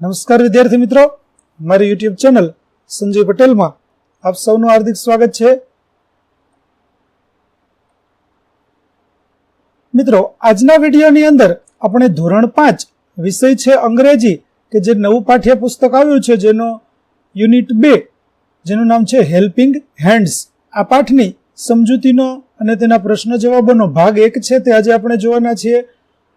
નમસ્કાર વિદ્યાર્થી મિત્રો. મારી યુટ્યુબ ચેનલ સંજય પટેલમાં આપ સૌનું હાર્દિક સ્વાગત છે. મિત્રો, આજના વિડીયોની અંદર આપણે ધોરણ પાંચ વિષય છે અંગ્રેજી, કે જે નવું પાઠ્યપુસ્તક આવ્યું છે, જેનો યુનિટ બે, જેનું નામ છે હેલ્પિંગ હેન્ડ્સ. આ પાઠની સમજૂતીનો અને તેના પ્રશ્ન જવાબોનો ભાગ એક છે, તે આજે આપણે જોવાના છીએ.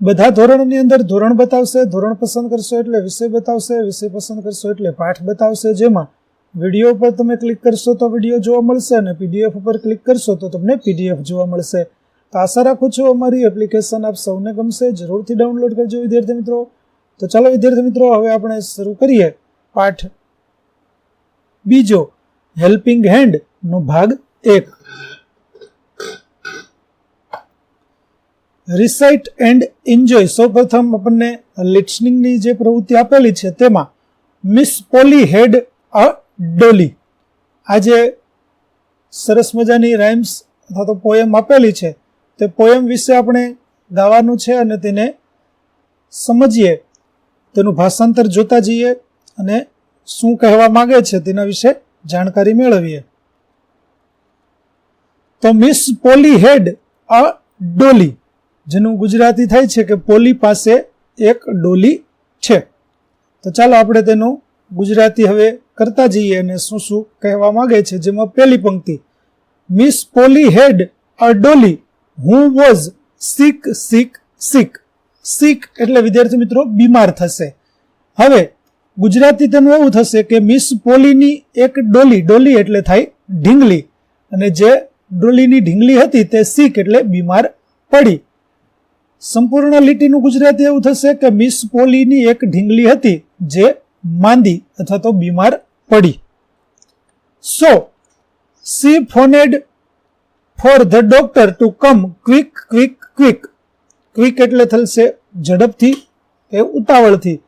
બધા ધોરણની અંદર ધોરણ બતાવશે, ધોરણ પસંદ કરશો એટલે વિષય બતાવશે, વિષય પસંદ કરશો એટલે પાઠ બતાવશે. જેમાં વીડિયો પર તમે ક્લિક કરશો તો વીડિયો જોવા મળશે અને પીડીએફ ઉપર ક્લિક કરશો તો તમને પીડીએફ જોવા મળશે. તો આશા રાખું છું અમારી એપ્લિકેશન આપ સૌને ગમશે. જરૂરથી ડાઉનલોડ કરજો વિદ્યાર્થી મિત્રો. તો ચાલો વિદ્યાર્થી મિત્રો, હવે આપણે શરૂ કરીએ પાઠ. બીજો હેલ્પિંગ હેન્ડ નો ભાગ એક. Recite and enjoy. સૌપ્રથમ આપણને લિસનિંગની જે પ્રવૃત્તિ આપેલી છે તેમાં મિસ પોલી હેડ અ ડોલી. આ જે સરસ મજાની રાઇમ્સ અથવા તો પોયમ આપેલી છે. તે પોયમ વિશે આપણે ગાવાનું છે અને તેને સમજીએ. તેનું ભાષાંતર જોતા જઈએ અને શું કહેવા માગે છે તેના વિશે જાણકારી મેળવીએ. તો મિસ પોલી હેડ અ ડોલી. જેનું ગુજરાતી થાય છે કે પોલી પાસે એક ડોલી છે. તો ચાલો આપણે તેનું ગુજરાતી હવે કરતા જઈએ અને શું શું કહેવા માંગે છે. જેમાં પહેલી પંક્તિ Miss Polly head a dolly who was સિક સિક સિક સિક એટલે વિદ્યાર્થી મિત્રો બીમાર થશે. હવે ગુજરાતી તેનું એવું થશે કે મિસ પોલીની એક ડોલી. ડોલી એટલે થાય ઢીંગલી. અને જે ડોલીની ઢીંગલી હતી તે સિક એટલે બીમાર પડી. સંપૂર્ણ લીટીનું ગુજરાતી એવું થશે કે મિસ પોલીની એક ઢીંગલી હતી જે માંદી અથવા તો બીમાર પડી. So she phoned for the doctor to come quick quick quick quick એટલે થશે ઝડપથી કે ઉતાવળથી.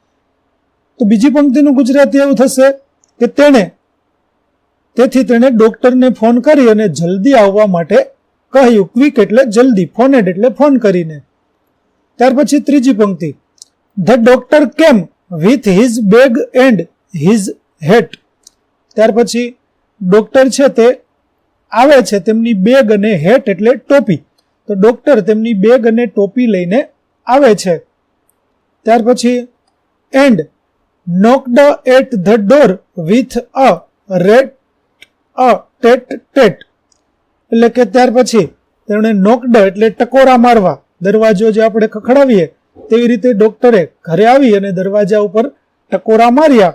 તો બીજી પંક્તિનું ગુજરાતી એવું થશે કે તેણે, તેથી તેણે ડોક્ટરને ફોન કરી અને જલ્દી આવવા માટે કહ્યું. ક્વિક એટલે જલ્દી ફોનેડ એટલે ફોન કરીને. ત્યાર પછી ત્રીજી પંક્તિ. The doctor came with his bag and his hat ત્યાર પછી ડોક્ટર છે તે આવે છે તેમની બેગ અને હેટ એટલે ટોપી. તો ડોક્ટર તેમની બેગ અને ટોપી લઈને આવે છે. ત્યાર પછી and knocked at the door with a rat a tat tat એટલે કે ત્યાર પછી તેમણે નોકડ એટલે ટકોરા મારવા. દરવાજો જે આપણે ખખડાવીએ, તેવી રીતે ડોક્ટરે ઘરે આવી અને દરવાજા ઉપર ટકોરા માર્યા.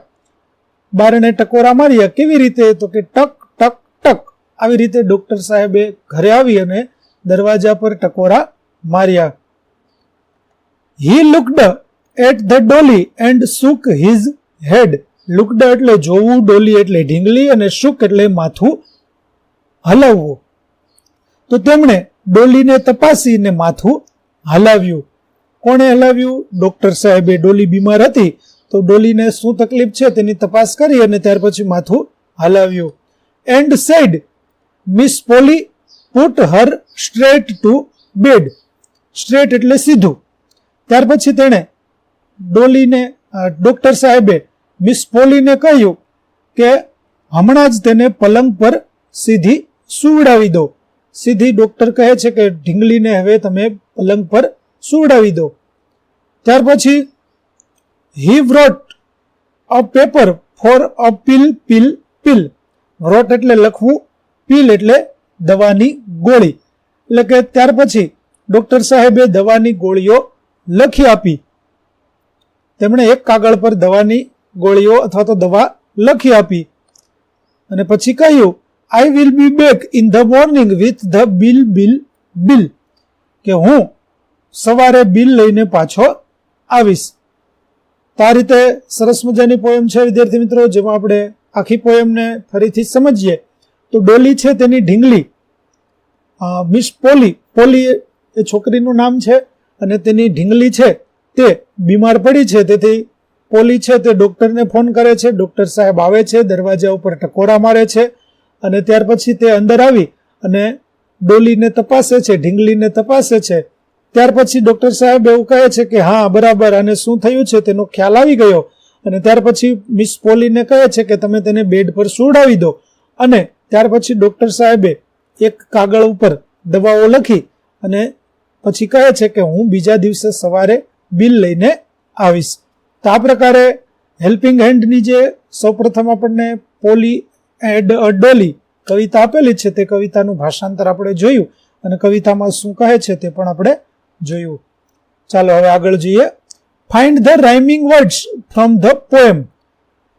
બારણે ટકોરા માર્યા. કેવી રીતે? તો કે ટક ટક ટક. આવી રીતે ડોક્ટર સાહેબે ઘરે આવી અને દરવાજા પર ટકોરા માર્યા. He looked at the dolly and shook his head looked એટલે જોવું, ડોલી એટલે ઢીંગલી અને સુક એટલે માથું હલાવવું. તો તેમણે ડોલીને તપાસીને માથું હલાવ્યું. કોણે હલાવ્યું? ડોક્ટર સાહેબે ડોલી બીમાર હતી, તો ડોલીને શું તકલીફ છે તેની તપાસ કરી અને ત્યાર પછી માથું હલાવ્યું. And said, miss Polly, put her straight to bed. Straight એટલે સીધું. ત્યાર પછી તેણે ડોલીને ડોક્ટર સાહેબે મિસ પોલીને કહ્યું કે હમણાં જ તેને પલંગ પર સીધી સુવડાવી દો. સીધી ડોક્ટર કહે છે કે ઢીંગલીને હવે તમે પલંગ પર સુવડાવી દો. ત્યાર પછી he wrote a paper for a pill pill pill wrote એટલે લખવું પિલ એટલે દવાની ગોળી. એટલે કે ત્યાર પછી, ડોક્ટર સાહેબે દવાની ગોળીઓ લખી આપી. તેમણે એક કાગળ પર દવાની ગોળીઓ અથવા તો દવા લખી આપી. અને પછી કહ્યું I will be back in the morning with the bill bill bill કે હું સવારે બિલ લઈને પાછો આવીશ. તો આ રીતે સરસ મજાની પોએમ છે, વિદ્યાર્થી મિત્રો, જેમાં આપણે આખી પોયમને ફરીથી સમજીએ. તો ડોલી છે તેની ઢીંગલી. Miss Polly. પોલી એ છોકરીનું નામ છે અને તેની ઢીંગલી છે તે બીમાર પડી છે. તેથી પોલી છે તે ડોક્ટરને ફોન કરે છે. ડોક્ટર સાહેબ આવે છે, દરવાજા ઉપર ટકોરા મારે છે. અને ત્યાર પછી તે અંદર આવી અને ડોલીને તપાસે છે, ઢીંગલીને તપાસે છે. ત્યાર પછી ડોક્ટર સાહેબ એવું કહે છે કે, હા, બરાબર, અને શું થયું છે? તેનો ખ્યાલ આવી ગયો. અને ત્યાર પછી મિસ પોલીને કહે છે કે, તમે તેને બેડ પર સુવડાવી દો. અને ત્યાર પછી ડૉક્ટર સાહેબે એક કાગળ ઉપર દવાઓ લખી અને પછી કહે છે કે, હું બીજા દિવસે સવારે બિલ લઈને આવીશ. તો આ પ્રકારે હેલ્પિંગ હેન્ડની જે સૌપ્રથમ આપણને પોલી એડ ડોલી કવિતા આપેલી છે તે કવિતાનું ભાષાંતર આપણે જોયું અને કવિતામાં શું કહે છે તે પણ આપણે જોયું. ચાલો હવે આગળ જોઈએ. Find the rhyming words from the poem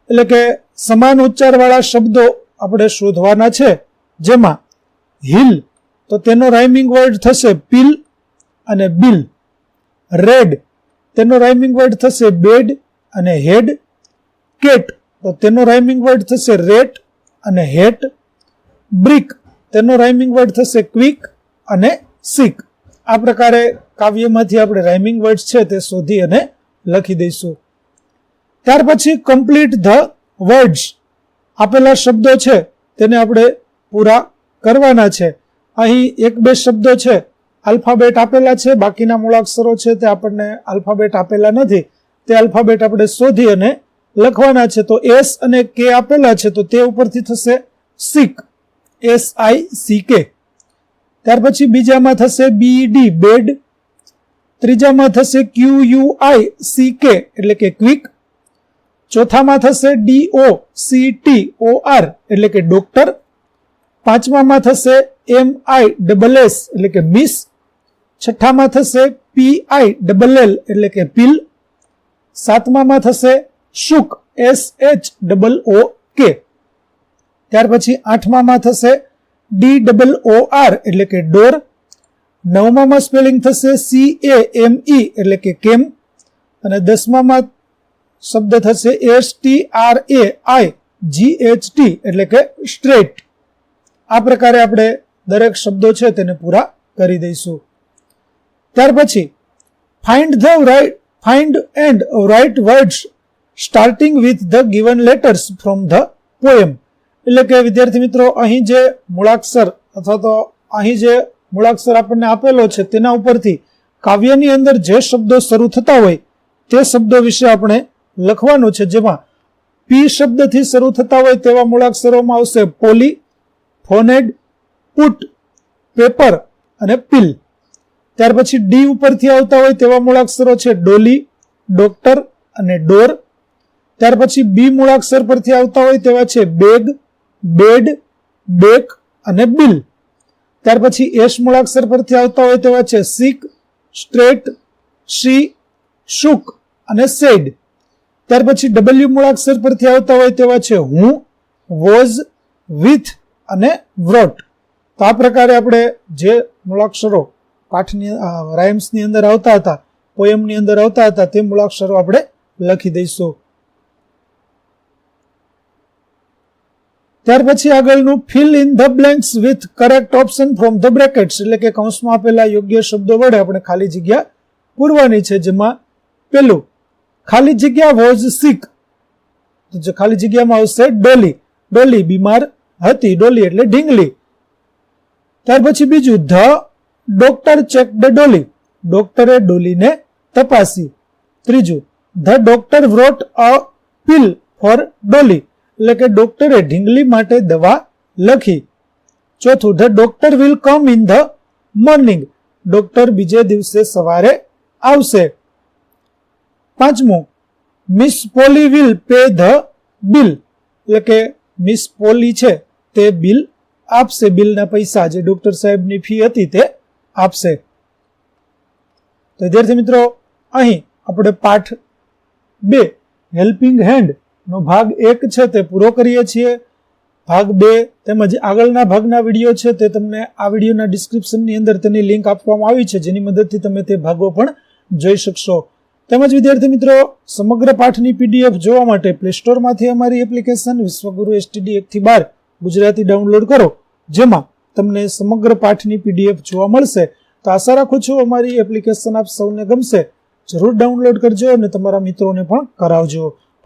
એટલે કે સમાન ઉચ્ચારવાળા શબ્દો આપણે શોધવાના છે. જેમાં હિલ તો તેનો રાઇમિંગ વર્ડ થશે પિલ અને બિલ રેડ તેનો રાઇમિંગ વર્ડ થશે બેડ અને હેડ કેટ તો તેનો રાઇમિંગ વર્ડ થશે રેટ અને હેટ બ્રિક. તેનો રાઇમિંગ વર્ડ થશે ક્વિક અને સિક. આ પ્રકારે કાવ્યમાંથી આપણે રાઇમિંગ વર્ડ છે તે શોધી અને લખી દઈશું. ત્યાર પછી કમ્પ્લીટ ધ વર્ડ્સ આપેલા શબ્દો છે તેને આપણે પૂરા કરવાના છે. અહીં એક બે શબ્દો છે. આલ્ફાબેટ આપેલા છે, બાકીના મૂળાક્ષરો છે તે આપણને આલ્ફાબેટ આપેલા નથી. તે આલ્ફાબેટ આપણે શોધી અને લખવાના છે તો એસ અને કે આપેલા છે તો તે ઉપરથી થશે સિક. એસ આઈ સી કે. ત્યાર પછી બીજામાં થશે બી ડી, બેડ. ત્રીજામાં થશે ક્યુ યુ આઈ સી કે, એટલે કે ક્વિક. ચોથામાં થશે D O C T O R, એટલે કે ડોક્ટર. પાંચમામાં થશે એમ આઈ ડબલ એસ, એટલે કે મિસ. છઠ્ઠામાં થશે પી આઈ ડબલ એલ, એટલે કે પિલ. સાતમામાં થશે shook S H double O K ત્યાર પછી આઠમામાં થશે ડી ડબલ ઓ આર એટલે કે ડોર. નવમામાં સ્પેલિંગ થશે સી એ એમ ઈ એટલે કે કેમ. અને દસમામાં શબ્દ થશે S T R A I G H T એટલે કે સ્ટ્રેટ આ પ્રકારે આપણે દરેક શબ્દો છે તેને પૂરા કરી દઈશું. ત્યાર પછી find the right find and write words starting with the given letters from the poem એટલે કે, વિદ્યાર્થી મિત્રો, અહીં જે મૂળાક્ષર અથવા તો અહીં જે મૂળાક્ષર આપણને આપેલો છે, તેના ઉપરથી કાવ્યની અંદર જે શબ્દો શરૂ થતા હોય, તે શબ્દો વિશે આપણે લખવાનું છે. જેમાં પી શબ્દથી શરૂ થતા હોય તેવા મૂળાક્ષરોમાં આવશે પોલી ફોનેડ પુટ પેપર અને પિલ ત્યાર પછી ડી ઉપરથી આવતા હોય તેવા મૂળાક્ષરો છે ડોલી, ડોક્ટર અને ડોર. ત્યાર પછી બી મૂળાક્ષર પરથી આવતા હોય તેવા છે બેગ, બેડ, બેક અને બિલ. ત્યાર પછી એસ મૂળાક્ષર પરથી આવતા હોય તેવા છે સિક, સ્ટ્રેટ, શી, શુક અને સેડ. ત્યાર પછી ડબલ્યુ મૂળાક્ષર પરથી આવતા હોય તેવા છે હું, વોઝ, વિથ અને વ્રોટ. તો આ પ્રકારે આપણે જે મૂળાક્ષરો પાઠની રાઇમ્સની અંદર આવતા હતા પોયમની અંદર આવતા હતા, તે મૂળાક્ષરો આપણે લખી દઈશું. ત્યાર પછી આગળનું fill in the blanks with correct option from the brackets એટલે કે કૌંસમાં આપેલા યોગ્ય શબ્દો વડે આપણે ખાલી જગ્યા પૂરવાની છે, જેમાં પેલું, ખાલી જગ્યા વોઝ સિક જે ખાલી જગ્યામાં આવશે, ડોલી. ડોલી બીમાર હતી, ડોલી એટલે ઢીંગલી. ત્યાર પછી બીજું, the doctor check the dolly. ડોક્ટરે ડોલીને તપાસી. ત્રીજું, the doctor wrote a pill for dolly. એટલે કે ડોક્ટરે ઢીંગલી માટે દવા લખી. ચોથું the doctor will come in the morning doctor બીજે દિવસે સવારે આવશે. પાંચમું miss Polly will pay the bill એટલે કે મિસ પોલી છે, તે બિલ આપશે. બિલના પૈસા જે ડોક્ટર સાહેબની ફી હતી તે આપશે. તો વિદ્યાર્થી મિત્રો, અહીં આપણે પાઠ બે હેલ્પિંગ હેન્ડ નો ભાગ એક છે તે પૂરો કરીએ છીએ. ભાગ બે તેમજ આગળના ભાગના વીડિયો છે તે તમને આ વિડીયોના ડિસ્ક્રિપ્શનની અંદર તેની લિંક આપવામાં આવી છે, જેની મદદથી તમે તે ભાગો પણ જોઈ શકશો. તેમજ વિદ્યાર્થી મિત્રો, સમગ્ર પાઠની પીડીએફ જોવા માટે પ્લે સ્ટોરમાંથી અમારી એપ્લિકેશન વિશ્વગુરુ એસટીડી એકથી બાર ગુજરાતી ડાઉનલોડ કરો, જેમાં તમને સમગ્ર પાઠની પીડીએફ જોવા મળશે. તો આશા રાખું છું અમારી એપ્લિકેશન આપ સૌને ગમશે. જરૂર ડાઉનલોડ કરજો અને તમારા મિત્રોને પણ કરાવજો.